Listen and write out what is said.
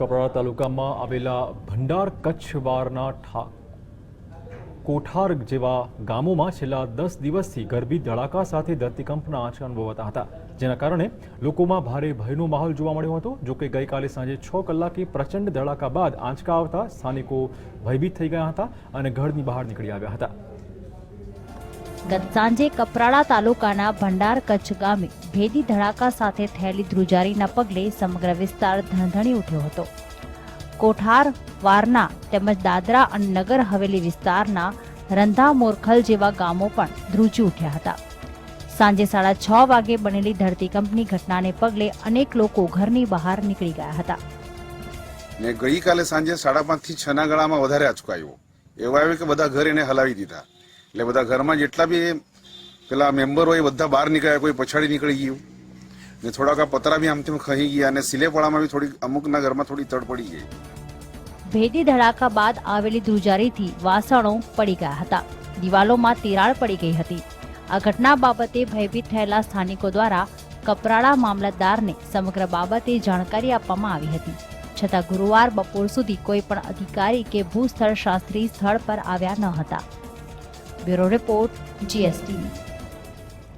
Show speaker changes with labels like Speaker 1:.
Speaker 1: કપરાડા તાલુકામાં આવેલા ભંડાર કચ્છવારના કોઠાર જેવા ગામોમાં છેલ્લા દસ દિવસથી ગરબી ધડાકા સાથે ધરતીકંપના આંચકા અનુભવાતા હતા. જેના કારણે લોકોમાં ભારે ભયનો માહોલ જોવા મળ્યો હતો. જોકે ગઈકાલે સાંજે છ કલાકે પ્રચંડ ધડાકા બાદ આંચકા આવતા સ્થાનિકો ભયભીત થઈ ગયા હતા અને ઘરની બહાર નીકળી આવ્યા હતા.
Speaker 2: ગત સાંજે કપરાડા તાલુકાના ભંડાર કચ્છ ગામે ભેદી ધડાકા સાથે થયેલી ધ્રુજારીના પગલે સમગ્ર વિસ્તાર ધણધણી ઉઠ્યો હતો. કોઠાર, વારના તેમજ દાદરા અને નગર હવેલી વિસ્તારના રંધા મોરખલ જેવા ગામો પણ ધ્રુજી ઉઠ્યા હતા. સાંજે સાડા છ વાગે બનેલી ધરતીકંપની ઘટનાને પગલે અનેક લોકો ઘરની બહાર નીકળી ગયા હતા.
Speaker 3: ગઈકાલે સાંજે સાડા પાંચથી છ ના ગાળામાં વધારે આંચકો આવ્યો. એવો આવ્યો કે બધા ઘર એને હલાવી દીધા. એટલે બધા ઘરમાં જેટલા બી પેલા મેમ્બર હોય બધા બહાર નીકળ્યા, કોઈ પછાડી નીકળી ગયું. ને થોડાક પતરા બી આમ તેમ ખહી ગયા અને સિલેપાળામાં બી થોડી અમુકના ઘરમાં થોડી તડ પડી ગઈ.
Speaker 2: ભેદી ધડાકા બાદ આવેલી ધ્રુજારીથી વાસણો પડી ગયા હતા. દિવાલોમાં તિરાડ પડી ગઈ હતી. આ ઘટના બાબતે ભયભીત થયેલા સ્થાનિકો દ્વારા કપરાડા મામલતદારને સમગ્ર બાબતે જાણકારી આપવામાં આવી હતી. છતાં ગુરુવાર બપોર સુધી કોઈ પણ અધિકારી કે ભૂસ્થળ શાસ્ત્રી સ્થળ પર આવ્યા ન હતા. Bureau Report, GST.